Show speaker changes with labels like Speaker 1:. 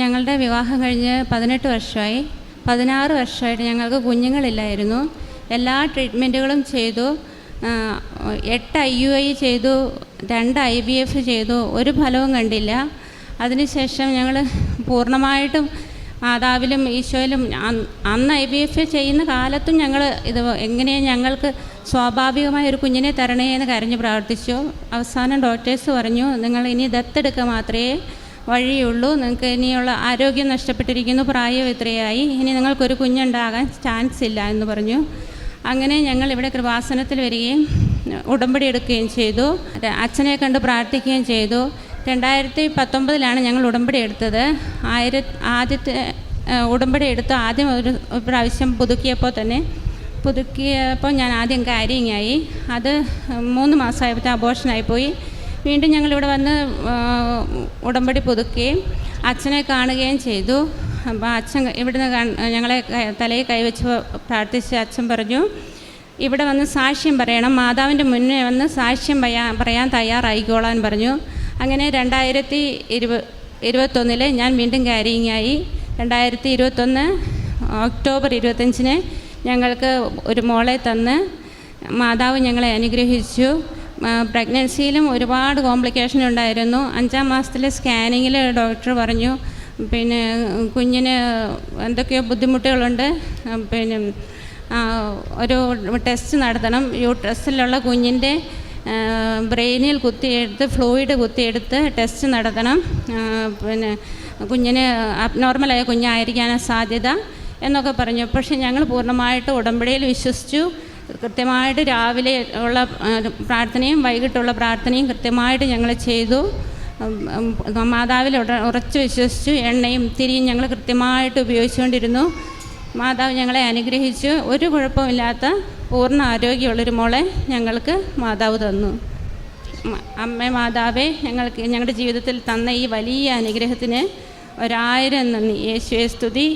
Speaker 1: ഞങ്ങളുടെ വിവാഹം കഴിഞ്ഞ് പതിനെട്ട് വർഷമായി. പതിനാറ് വർഷമായിട്ട് ഞങ്ങൾക്ക് കുഞ്ഞുങ്ങളില്ലായിരുന്നു. എല്ലാ ട്രീറ്റ്മെന്റുകളും ചെയ്തു. എട്ട് ഐ യു ഐ ചെയ്തു രണ്ട് ഐ ബി എഫ് ചെയ്തു. ഒരു ഫലവും കണ്ടില്ല. അതിനുശേഷം ഞങ്ങൾ പൂർണമായിട്ടും മാതാവിലും ഈശോയിലും അന്ന് ഐ ബി എഫ് ചെയ്യുന്ന കാലത്തും ഞങ്ങൾ ഇത് എങ്ങനെയാണ് ഞങ്ങൾക്ക് സ്വാഭാവികമായ ഒരു കുഞ്ഞിനെ തരണേ എന്ന് കരഞ്ഞ് പ്രാർത്ഥിച്ചു. അവസാനം ഡോക്ടേഴ്സ് പറഞ്ഞു നിങ്ങൾ ഇനി ദത്തെടുക്കുക മാത്രമേ വഴിയുള്ളൂ. നിങ്ങൾക്ക് ഇനിയുള്ള ആരോഗ്യം നഷ്ടപ്പെട്ടിരിക്കുന്നു. പ്രായം ഇത്രയായി. ഇനി നിങ്ങൾക്കൊരു കുഞ്ഞുണ്ടാകാൻ ചാൻസ് ഇല്ല എന്ന് പറഞ്ഞു. അങ്ങനെ ഞങ്ങൾ ഇവിടെ കൃപാസനത്തിൽ വരികയും ഉടമ്പടി എടുക്കുകയും ചെയ്തു. അച്ഛനെ കണ്ട് പ്രാർത്ഥിക്കുകയും ചെയ്തു. രണ്ടായിരത്തി പത്തൊമ്പതിലാണ് ഞങ്ങൾ ഉടമ്പടി എടുത്തത്. ആയിര ആദ്യത്തെ ഉടമ്പടി എടുത്ത് ആദ്യം ഒരു പ്രാവശ്യം പുതുക്കിയപ്പോൾ തന്നെ പുതുക്കിയപ്പോൾ ഞാൻ ആദ്യം കാര്യങ്ങായി അത് മൂന്ന് മാസമായപ്പോഴത്തെ അബോഷനായിപ്പോയി വീണ്ടും ഞങ്ങളിവിടെ വന്ന് ഉടമ്പടി പുതുക്കുകയും അച്ഛനെ കാണുകയും ചെയ്തു. അപ്പോൾ അച്ഛൻ ഇവിടുന്ന് ഞങ്ങളെ തലയിൽ കൈവച്ച് പ്രാർത്ഥിച്ച് അച്ഛൻ പറഞ്ഞു ഇവിടെ വന്ന് സാക്ഷ്യം പറയണം. മാതാവിന്റെ മുന്നേ വന്ന് സാക്ഷ്യം പറയാൻ പറയാൻ തയ്യാറായിക്കോളാൻ പറഞ്ഞു. അങ്ങനെ രണ്ടായിരത്തി ഇരുപ ഇരുപത്തൊന്നിൽ ഞാൻ വീണ്ടും ക്യാരിങ്ങായി രണ്ടായിരത്തി ഇരുപത്തൊന്ന് ഒക്ടോബർ ഇരുപത്തഞ്ചിന് ഞങ്ങൾക്ക് ഒരു മോളെ തന്ന് മാതാവ് ഞങ്ങളെ അനുഗ്രഹിച്ചു. പ്രഗ്നൻസിയിലും ഒരുപാട് കോംപ്ലിക്കേഷൻ ഉണ്ടായിരുന്നു. അഞ്ചാം മാസത്തിലെ സ്കാനിങ്ങിൽ ഡോക്ടർ പറഞ്ഞു പിന്നെ കുഞ്ഞിന് എന്തൊക്കെയോ ബുദ്ധിമുട്ടുകളുണ്ട്. പിന്നെ ഒരു ടെസ്റ്റ് നടത്തണം. യൂട്രസിലുള്ള കുഞ്ഞിന്റെ ബ്രെയിനിൽ കുത്തിയെടുത്ത് ഫ്ലൂയിഡ് കുത്തിയെടുത്ത് ടെസ്റ്റ് നടത്തണം. പിന്നെ കുഞ്ഞിന് അബ്നോർമലായ കുഞ്ഞായിരിക്കാനാണ് സാധ്യത എന്നൊക്കെ പറഞ്ഞു. പക്ഷേ ഞങ്ങൾ പൂർണമായിട്ട് ഉടമ്പടിയിൽ വിശ്വസിച്ചു. കൃത്യമായിട്ട് രാവിലെ ഉള്ള പ്രാർത്ഥനയും വൈകിട്ടുള്ള പ്രാർത്ഥനയും കൃത്യമായിട്ട് ഞങ്ങൾ ചെയ്തു. മാതാവിൽ ഉറച്ചു വിശ്വസിച്ചു എണ്ണയും തിരിയും ഞങ്ങൾ കൃത്യമായിട്ട് ഉപയോഗിച്ചുകൊണ്ടിരുന്നു. മാതാവ് ഞങ്ങളെ അനുഗ്രഹിച്ചു. ഒരു കുഴപ്പമില്ലാത്ത പൂർണ ആരോഗ്യമുള്ളൊരു മോളെ ഞങ്ങൾക്ക് മാതാവ് തന്നു. അമ്മ മാതാവെ ഞങ്ങൾക്ക് ഞങ്ങളുടെ ജീവിതത്തിൽ തന്ന ഈ വലിയ അനുഗ്രഹത്തിന് ഒരായിരം നന്ദി. യേശുവെ സ്തുതി.